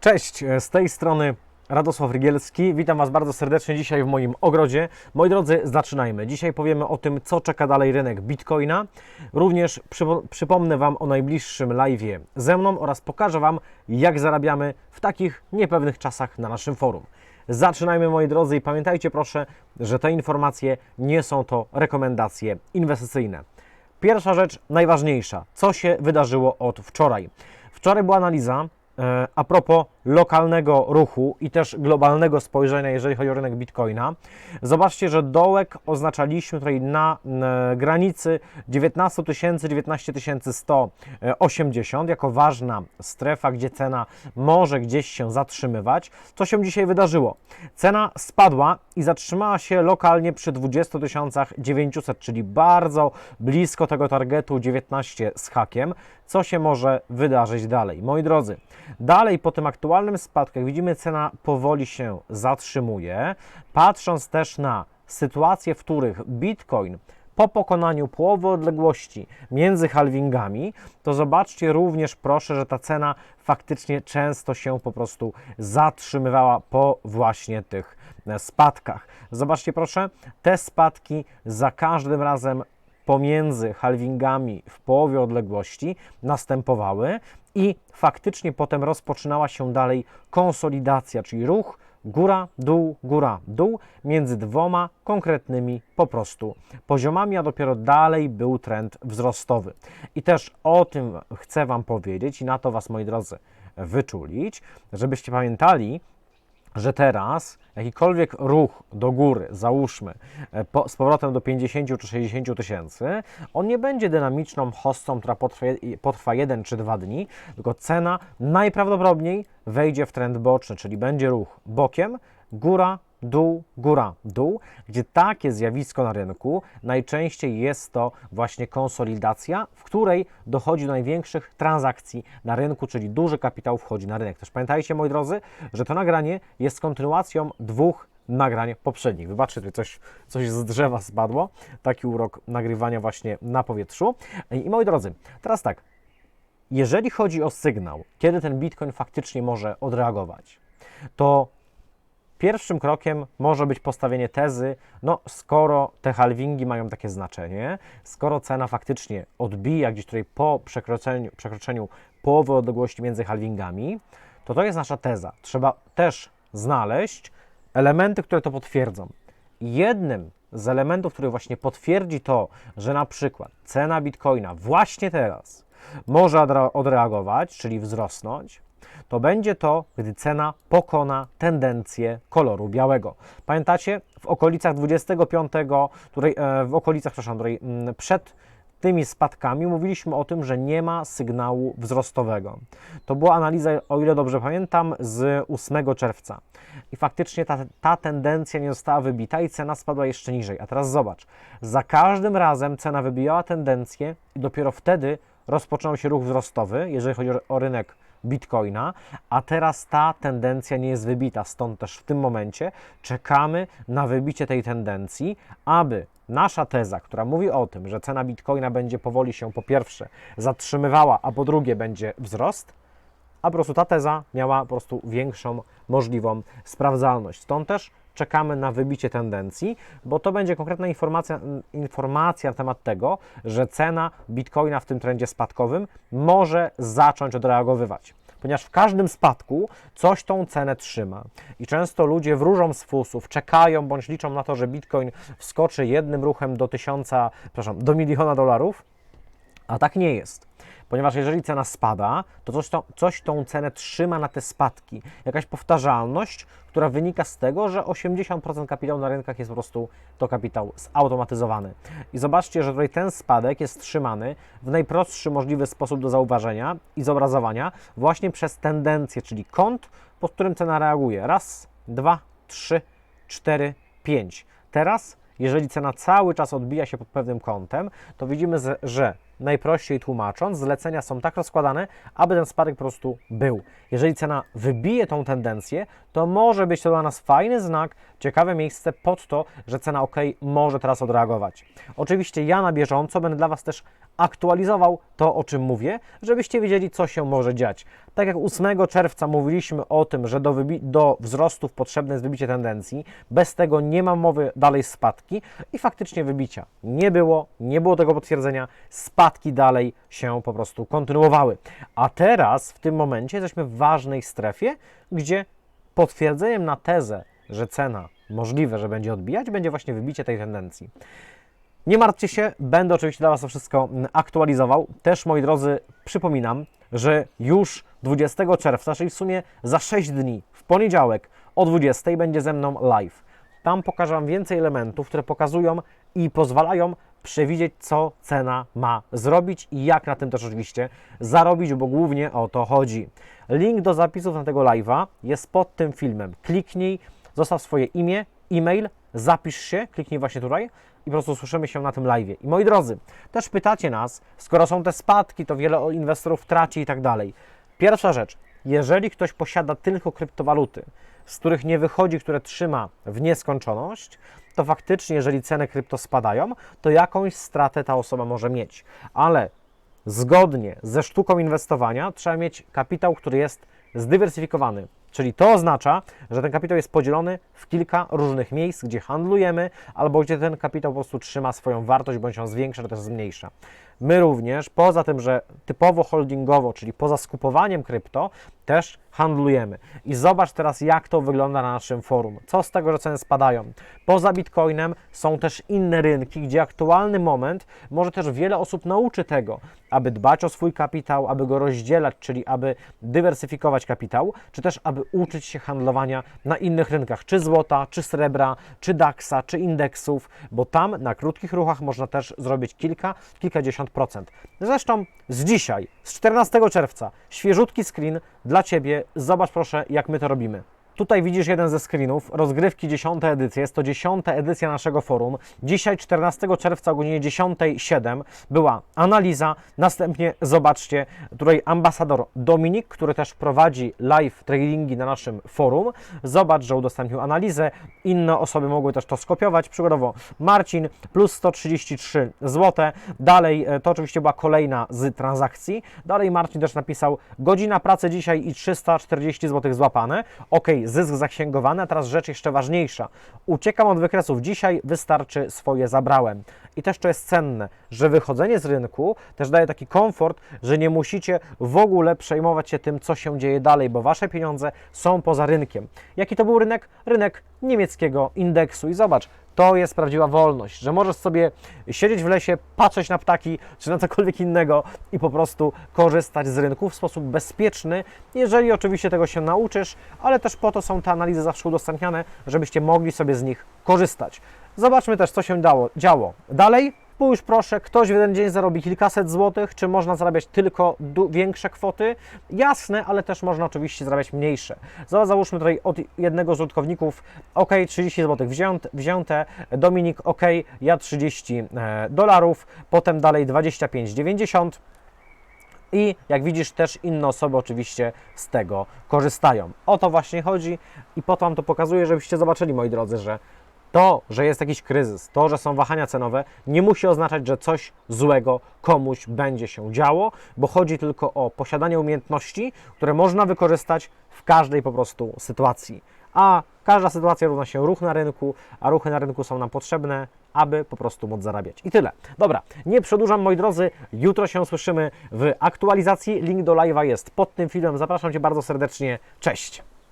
Cześć, e, z tej strony Radosław Rygielski. Witam Was bardzo serdecznie dzisiaj w moim ogrodzie. Moi drodzy, zaczynajmy. Dzisiaj powiemy o tym, co czeka dalej rynek Bitcoina. Również przypo- przypomnę Wam o najbliższym live'ie ze mną oraz pokażę Wam, jak zarabiamy w takich niepewnych czasach na naszym forum. Zaczynajmy, moi drodzy, i pamiętajcie proszę, że te informacje nie są to rekomendacje inwestycyjne. Pierwsza rzecz, najważniejsza. Co się wydarzyło od wczoraj? Wczoraj była analiza a propos lokalnego ruchu i też globalnego spojrzenia, jeżeli chodzi o rynek bitcoina. Zobaczcie, że dołek oznaczaliśmy tutaj na e, granicy 19 tysięcy, 19 180 jako ważna strefa, gdzie cena może gdzieś się zatrzymywać. Co się dzisiaj wydarzyło? Cena spadła i zatrzymała się lokalnie przy 20 900, czyli bardzo blisko tego targetu 19 z hakiem. Co się może wydarzyć dalej? Moi drodzy, dalej po tym aktualnym spadku, jak widzimy, cena powoli się zatrzymuje. Patrząc też na sytuacje, w których Bitcoin po pokonaniu połowy odległości między halvingami, to zobaczcie również proszę, że ta cena faktycznie często się po prostu zatrzymywała po właśnie tych e, spadkach. Zobaczcie proszę, te spadki za każdym razem pomiędzy halvingami w połowie odległości następowały i faktycznie potem rozpoczynała się dalej konsolidacja, czyli ruch góra, dół, góra, dół między dwoma konkretnymi po prostu poziomami, a dopiero dalej był trend wzrostowy. I też o tym chcę Wam powiedzieć i na to Was, moi drodzy, wyczulić, żebyście pamiętali, że teraz jakikolwiek ruch do góry, załóżmy, e, po, z powrotem do 50 czy 60 tysięcy, on nie będzie dynamiczną hostą, która potrwa, potrwa 1 czy 2 dni, tylko cena najprawdopodobniej wejdzie w trend boczny, czyli będzie ruch bokiem, góra, dół, góra, dół, gdzie takie zjawisko na rynku najczęściej jest to właśnie konsolidacja, w której dochodzi do największych transakcji na rynku, czyli duży kapitał wchodzi na rynek. Też pamiętajcie, moi drodzy, że to nagranie jest kontynuacją dwóch nagrań poprzednich. Wybaczcie, tutaj coś, coś z drzewa spadło. Taki urok nagrywania właśnie na powietrzu. I moi drodzy, teraz tak, jeżeli chodzi o sygnał, kiedy ten Bitcoin faktycznie może odreagować, to Pierwszym krokiem może być postawienie tezy, no skoro te halvingi mają takie znaczenie, skoro cena faktycznie odbija gdzieś tutaj po przekroczeniu, przekroczeniu połowy odległości między halvingami, to to jest nasza teza. Trzeba też znaleźć elementy, które to potwierdzą. Jednym z elementów, który właśnie potwierdzi to, że na przykład cena bitcoina właśnie teraz może odre- odreagować, czyli wzrosnąć, to będzie to, gdy cena pokona tendencję koloru białego. Pamiętacie, w okolicach 25, której, e, w okolicach, przepraszam, której, mm, przed tymi spadkami mówiliśmy o tym, że nie ma sygnału wzrostowego. To była analiza, o ile dobrze pamiętam, z 8 czerwca. I faktycznie ta, ta tendencja nie została wybita i cena spadła jeszcze niżej. A teraz zobacz, za każdym razem cena wybijała tendencję i dopiero wtedy rozpoczął się ruch wzrostowy, jeżeli chodzi o- o rynek Bitcoina, a teraz ta tendencja nie jest wybita. Stąd też w tym momencie czekamy na wybicie tej tendencji, aby nasza teza, która mówi o tym, że cena Bitcoina będzie powoli się po pierwsze zatrzymywała, a po drugie będzie wzrost, a po prostu ta teza miała po prostu większą możliwą sprawdzalność. Stąd też czekamy na wybicie tendencji, bo to będzie konkretna informacja, informacja na temat tego, że cena bitcoina w tym trendzie spadkowym może zacząć odreagowywać. Ponieważ w każdym spadku coś tą cenę trzyma. I często ludzie wróżą z fusów, czekają bądź liczą na to, że bitcoin wskoczy jednym ruchem do tysiąca, przepraszam, do miliona dolarów, a tak nie jest. Ponieważ jeżeli cena spada, to coś, to coś tą cenę trzyma na te spadki. Jakaś powtarzalność, która wynika z tego, że 80% kapitału na rynkach jest po prostu to kapitał zautomatyzowany. I zobaczcie, że tutaj ten spadek jest trzymany w najprostszy możliwy sposób do zauważenia i zobrazowania właśnie przez tendencję, czyli kąt, pod którym cena reaguje. Raz, dwa, trzy, cztery, pięć. Teraz jeżeli cena cały czas odbija się pod pewnym kątem, to widzimy, że najprościej tłumacząc, zlecenia są tak rozkładane, aby ten spadek po prostu był. Jeżeli cena wybije tą tendencję, to może być to dla nas fajny znak, ciekawe miejsce pod to, że cena OK może teraz odreagować. Oczywiście ja na bieżąco będę dla Was też aktualizował to, o czym mówię, żebyście wiedzieli, co się może dziać. Tak jak 8 czerwca mówiliśmy o tym, że do, do wzrostów potrzebne jest wybicie tendencji, bez tego nie ma mowy dalej spadki i faktycznie wybicia nie było, nie było tego potwierdzenia, spadki dalej się po prostu kontynuowały. A teraz, w tym momencie, jesteśmy w ważnej strefie, gdzie potwierdzeniem na tezę, że cena możliwe, że będzie odbijać, będzie właśnie wybicie tej tendencji. Nie martwcie się, będę oczywiście dla Was to wszystko mm, aktualizował. Też, moi drodzy, przypominam, że już 20 czerwca, czyli w sumie za 6 dni, w poniedziałek o 20 będzie ze mną live. Tam pokażę Wam więcej elementów, które pokazują i pozwalają przewidzieć, co cena ma zrobić i jak na tym też oczywiście zarobić, bo głównie o to chodzi. Link do zapisów na tego live'a jest pod tym filmem. Kliknij, zostaw swoje imię, e-mail, zapisz się, kliknij właśnie tutaj i po prostu słyszymy się na tym live. I moi drodzy, też pytacie nas, skoro są te spadki, to wiele inwestorów traci i tak dalej. Pierwsza rzecz, jeżeli ktoś posiada tylko kryptowaluty, z których nie wychodzi, które trzyma w nieskończoność, to faktycznie, jeżeli ceny krypto spadają, to jakąś stratę ta osoba może mieć. Ale zgodnie ze sztuką inwestowania trzeba mieć kapitał, który jest zdywersyfikowany. Czyli to oznacza, że ten kapitał jest podzielony w kilka różnych miejsc, gdzie handlujemy, albo gdzie ten kapitał po prostu trzyma swoją wartość, bądź ją zwiększa, czy też zmniejsza. My również, poza tym, że typowo holdingowo, czyli poza skupowaniem krypto, też handlujemy. I zobacz teraz, jak to wygląda na naszym forum. Co z tego, że ceny spadają? Poza Bitcoinem są też inne rynki, gdzie aktualny moment może też wiele osób nauczy tego, aby dbać o swój kapitał, aby go rozdzielać, czyli aby dywersyfikować kapitał, czy też aby uczyć się handlowania na innych rynkach, czy złota, czy srebra, czy DAXa, czy indeksów, bo tam na krótkich ruchach można też zrobić kilka, kilkadziesiąt procent. Zresztą z dzisiaj, z 14 czerwca, świeżutki screen dla Ciebie. Zobacz proszę, jak my to robimy. Tutaj widzisz jeden ze screenów, rozgrywki 10 edycji, jest to 10 edycja naszego forum. Dzisiaj 14 czerwca o godzinie 10.07 była analiza, następnie zobaczcie, tutaj ambasador Dominik, który też prowadzi live tradingi na naszym forum. Zobacz, że udostępnił analizę, inne osoby mogły też to skopiować, przykładowo Marcin plus 133 zł, dalej e, to oczywiście była kolejna z transakcji, dalej Marcin też napisał godzina pracy dzisiaj i 340 zł złapane, ok, zysk zaksięgowany, a teraz rzecz jeszcze ważniejsza. Uciekam od wykresów. Dzisiaj wystarczy swoje zabrałem. I też to jest cenne, że wychodzenie z rynku też daje taki komfort, że nie musicie w ogóle przejmować się tym, co się dzieje dalej, bo wasze pieniądze są poza rynkiem. Jaki to był rynek? Rynek niemieckiego indeksu. I zobacz, to jest prawdziwa wolność, że możesz sobie siedzieć w lesie, patrzeć na ptaki czy na cokolwiek innego i po prostu korzystać z rynku w sposób bezpieczny, jeżeli oczywiście tego się nauczysz, ale też po to są te analizy zawsze udostępniane, żebyście mogli sobie z nich korzystać. Zobaczmy też, co się dało, działo. Dalej, Spójrz proszę, ktoś w jeden dzień zarobi kilkaset złotych, czy można zarabiać tylko większe kwoty? Jasne, ale też można oczywiście zarabiać mniejsze. Za- Załóżmy tutaj od jednego z użytkowników, ok, 30 zł wzięte, wzięte, Dominik, ok, ja 30 e, dolarów, potem dalej 25,90 i jak widzisz, też inne osoby oczywiście z tego korzystają. O to właśnie chodzi i po to Wam to pokazuję, żebyście zobaczyli, moi drodzy, że to, że jest jakiś kryzys, to, że są wahania cenowe, nie musi oznaczać, że coś złego komuś będzie się działo, bo chodzi tylko o posiadanie umiejętności, które można wykorzystać w każdej po prostu sytuacji. A każda sytuacja równa się ruch na rynku, a ruchy na rynku są nam potrzebne, aby po prostu móc zarabiać. I tyle. Dobra, nie przedłużam, moi drodzy. Jutro się słyszymy w aktualizacji. Link do live'a jest pod tym filmem. Zapraszam Cię bardzo serdecznie. Cześć!